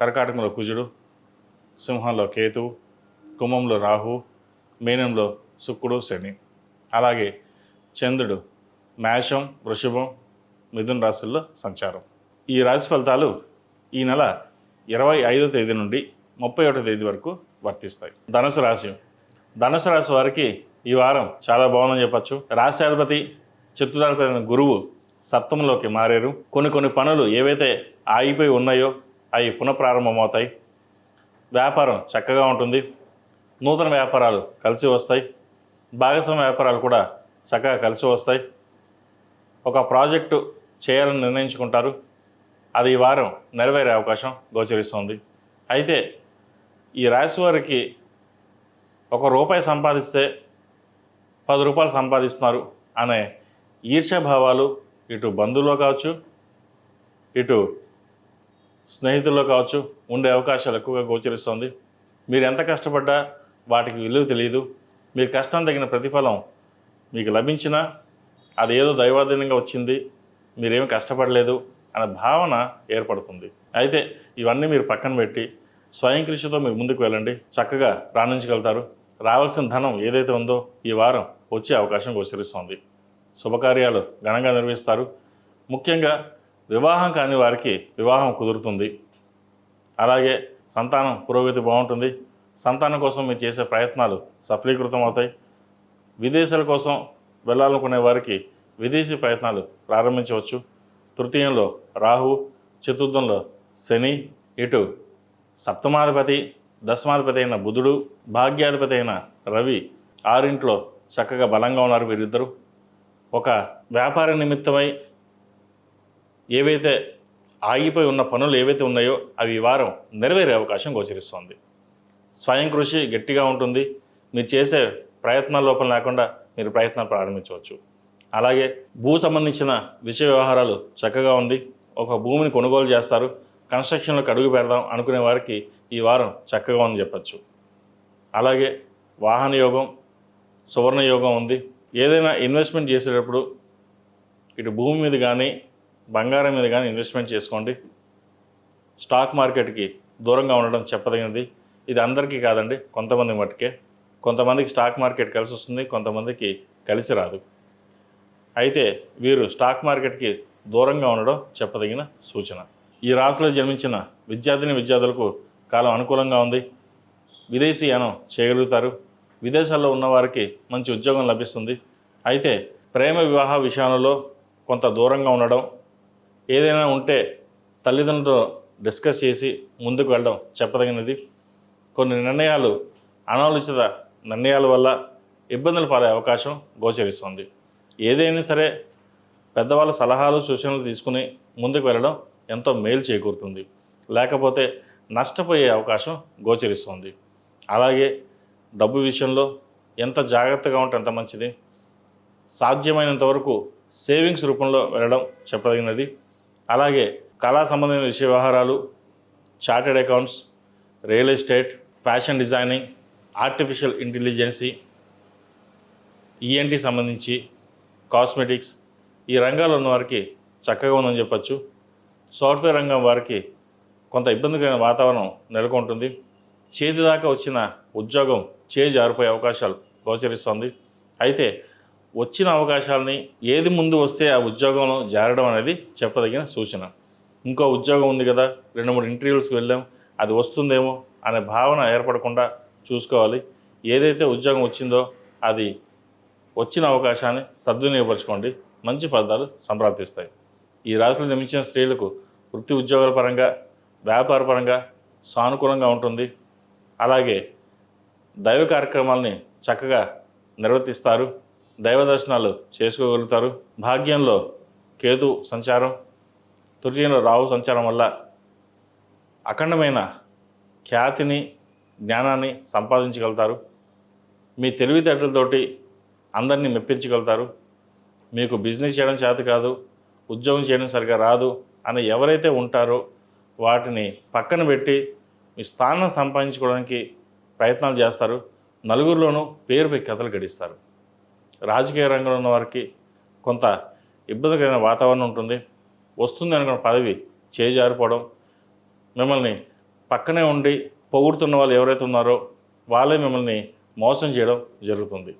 కర్కాటకంలో కుజుడు సింహంలో కేతు కుంభంలో రాహు మీనంలో శుక్రుడు శని. అలాగే చంద్రుడు మేషం వృషభం మిథున రాశుల్లో సంచారం. ఈ రాశి ఫలితాలు ఈ నెల ఇరవై ఐదో తేదీ నుండి ముప్పై ఒకటో తేదీ వరకు వర్తిస్తాయి. ధనుసు రాశి. ధనుసు రాశి వారికి ఈ వారం చాలా బాగుందని చెప్పచ్చు. రాశ్యాధిపతి చిత్తుదాధిపతి గురువు సప్తంలోకి మారారు. కొన్ని కొన్ని పనులు ఏవైతే ఆగిపోయి ఉన్నాయో అవి పునఃప్రారంభమవుతాయి. వ్యాపారం చక్కగా ఉంటుంది. నూతన వ్యాపారాలు కలిసి వస్తాయి. భాగస్వామ్య వ్యాపారాలు కూడా చక్కగా కలిసి వస్తాయి. ఒక ప్రాజెక్టు చేయాలని నిర్ణయించుకుంటారు. అది ఈ వారం నెరవేరే అవకాశం గోచరిస్తుంది. అయితే ఈ రాశి వారికి ఒక రూపాయి సంపాదిస్తే పది రూపాయలు సంపాదిస్తున్నారు అనే ఈర్ష్యాభావాలు ఇటు బంధువులో కావచ్చు ఇటు స్నేహితుల్లో కావచ్చు ఉండే అవకాశాలు ఎక్కువగా గోచరిస్తుంది. మీరు ఎంత కష్టపడ్డా వాటికి విలువ తెలియదు మీరు కష్టం తగిన ప్రతిఫలం మీకు లభించినా అది ఏదో దైవాధీనంగా వచ్చింది మీరేమి కష్టపడలేదు అనే భావన ఏర్పడుతుంది. అయితే ఇవన్నీ మీరు పక్కన పెట్టి స్వయం కృషితో మీరు ముందుకు వెళ్ళండి. చక్కగా రాణించగలుగుతారు. రావాల్సిన ధనం ఏదైతే ఉందో ఈ వారం వచ్చే అవకాశం గోచరిస్తోంది. శుభకార్యాలు ఘనంగా నిర్వహిస్తారు. ముఖ్యంగా వివాహం కాని వారికి వివాహం కుదురుతుంది. అలాగే సంతానం పురోగతి బాగుంటుంది. సంతానం కోసం మీరు చేసే ప్రయత్నాలు సఫలీకృతం అవుతాయి విదేశాల కోసం వెళ్ళాలనుకునే వారికి విదేశీ ప్రయత్నాలు ప్రారంభించవచ్చు. తృతీయంలో రాహు చతుర్థంలో శని ఇటు సప్తమాధిపతి దశమాధిపతి అయిన బుధుడు భాగ్యాధిపతి అయిన రవి ఆరింట్లో చక్కగా బలంగా ఉన్నారు వీరిద్దరూ. ఒక వ్యాపార నిమిత్తమై ఏవైతే ఆగిపోయి ఉన్న పనులు ఏవైతే ఉన్నాయో అవి ఈ వారం నెరవేరే అవకాశం గోచరిస్తోంది. స్వయం కృషి గట్టిగా ఉంటుంది. మీరు చేసే ప్రయత్నాల లోపం లేకుండా మీరు ప్రయత్నాలు ప్రారంభించవచ్చు. అలాగే భూ సంబంధించిన విషయ వ్యవహారాలు చక్కగా ఉంది. ఒక భూమిని కొనుగోలు చేస్తారు. కన్స్ట్రక్షన్లోకి అడుగు పెడదాం అనుకునే వారికి ఈ వారం చక్కగా ఉందని చెప్పచ్చు. అలాగే వాహన యోగం సువర్ణ యోగం ఉంది. ఏదైనా ఇన్వెస్ట్మెంట్ చేసేటప్పుడు ఇటు భూమి మీద కానీ బంగారం మీద కానీ ఇన్వెస్ట్మెంట్ చేసుకోండి. స్టాక్ మార్కెట్కి దూరంగా ఉండడం చెప్పదగినది. ఇది అందరికీ కాదండి కొంతమంది మట్టుకే కొంతమందికి స్టాక్ మార్కెట్ కలిసి వస్తుంది కొంతమందికి కలిసి రాదు. అయితే వీరు స్టాక్ మార్కెట్కి దూరంగా ఉండడం చెప్పదగిన సూచన. ఈ రాశిలో జన్మించిన విద్యార్థిని విద్యార్థులకు కాలం అనుకూలంగా ఉంది. విదేశీ యానం చేయగలుగుతారు. విదేశాల్లో ఉన్నవారికి మంచి ఉద్యోగం లభిస్తుంది. అయితే ప్రేమ వివాహ విషయాలలో కొంత దూరంగా ఉండడం ఏదైనా ఉంటే తల్లిదండ్రులు డిస్కస్ చేసి ముందుకు వెళ్ళడం చెప్పదగినది. కొన్ని నిర్ణయాలు అనాలోచిత నిర్ణయాల వల్ల ఇబ్బందులు పడే అవకాశం గోచరిస్తుంది. ఏదైనా సరే పెద్దవాళ్ళ సలహాలు సూచనలు తీసుకుని ముందుకు వెళ్ళడం ఎంతో మేలు చేకూరుతుంది. లేకపోతే నష్టపోయే అవకాశం గోచరిస్తుంది. అలాగే డబ్బు విషయంలో ఎంత జాగ్రత్తగా ఉంటే అంత మంచిది. సాధ్యమైనంత వరకు సేవింగ్స్ రూపంలో వెళ్ళడం చెప్పదగినది. అలాగే కళా సంబంధమైన విషయ వ్యవహారాలు chartered accounts real estate fashion designing artificial intelligence ENT సంబంధించి కాస్మెటిక్స్ ఈ రంగాల్లో ఉన్న వారికి చక్కగా ఉందని చెప్పచ్చు. సాఫ్ట్వేర్ రంగం వారికి కొంత ఇబ్బందికరమైన వాతావరణం నెలకొంటుంది. చేతి దాకా వచ్చిన ఉద్యోగం చేజారిపోయే జారిపోయే అవకాశాలు గోచరిస్తుంది. అయితే వచ్చిన అవకాశాలని ఏది ముందు వస్తే ఆ ఉద్యోగంలో జారడం అనేది చెప్పదగిన సూచన. ఇంకో ఉద్యోగం ఉంది కదా రెండు మూడు ఇంటర్వ్యూస్కి వెళ్ళాం అది వస్తుందేమో అనే భావన ఏర్పడకుండా చూసుకోవాలి. ఏదైతే ఉద్యోగం వచ్చిందో అది వచ్చిన అవకాశాన్ని సద్వినియోగపరచుకోండి. మంచి ఫలితాలు సంప్రాప్తిస్తాయి. ఈ రాశిలో నిర్మించిన స్త్రీలకు వృత్తి ఉద్యోగాల పరంగా వ్యాపార పరంగా సానుకూలంగా ఉంటుంది. అలాగే దైవ కార్యక్రమాలని చక్కగా నిర్వర్తిస్తారు. దైవ దర్శనాలు చేసుకోగలుగుతారు. భాగ్యంలో కేతు సంచారం తృతీయంలో రాహు సంచారం వల్ల అఖండమైన ఖ్యాతిని జ్ఞానాన్ని సంపాదించగలుగుతారు. మీ తెలివితేటలతోటి అందరినీ మెప్పించగలుగుతారు. మీకు బిజినెస్ చేయడం చేత కాదు ఉద్యోగం చేయడం సరిగా రాదు అని ఎవరైతే ఉంటారో వాటిని పక్కన పెట్టి మీ స్థానం సంపాదించుకోవడానికి ప్రయత్నాలు చేస్తారు. నలుగురిలోనూ పేరుపై కథలు గడిస్తారు. రాజకీయ రంగంలో ఉన్న వారికి కొంత ఇబ్బందికరమైన వాతావరణం ఉంటుంది. వస్తుంది అనుకున్న పదవి చేజారిపోవడం మిమ్మల్ని పక్కనే ఉండి పొగుడుతున్న వాళ్ళు ఎవరైతే ఉన్నారో వాళ్ళే మిమ్మల్ని మోసం చేయడం జరుగుతుంది.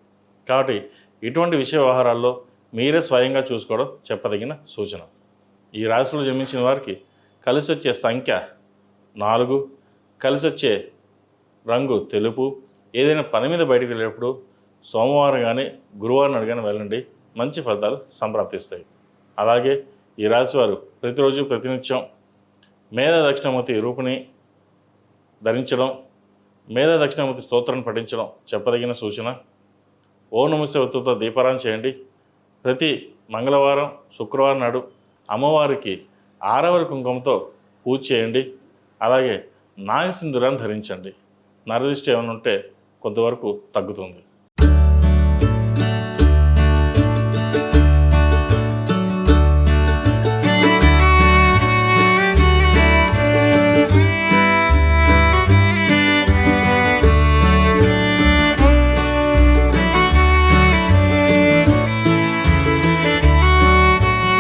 కాబట్టి ఇటువంటి విషయ వ్యవహారాల్లో మీరే స్వయంగా చూసుకోవడం చెప్పదగిన సూచన. ఈ రాశిలో జన్మించిన వారికి కలిసి వచ్చే సంఖ్య నాలుగు కలిసి వచ్చే రంగు తెలుపు ఏదైనా పని మీద బయటకు వెళ్ళేటప్పుడు సోమవారం కానీ గురువారం అడిగిన వెళ్ళండి. మంచి ఫలితాలు సంప్రాప్తిస్తాయి. అలాగే ఈ రాశివారు ప్రతిరోజు ప్రతినిత్యం మేధ దక్షిణమూర్తి రూపుని ధరించడం మేధ దక్షిణమూర్తి స్తోత్రాన్ని పఠించడం చెప్పదగిన సూచన. ఓ నమస్య ఒత్తుతో చేయండి. ప్రతి మంగళవారం శుక్రవారం నాడు అమ్మవారికి ఆరవరి కుంకుమతో పూజ చేయండి. అలాగే నాగసింధురాన్ని ధరించండి. నరదిష్టి ఏమైనా ఉంటే కొంతవరకు తగ్గుతుంది.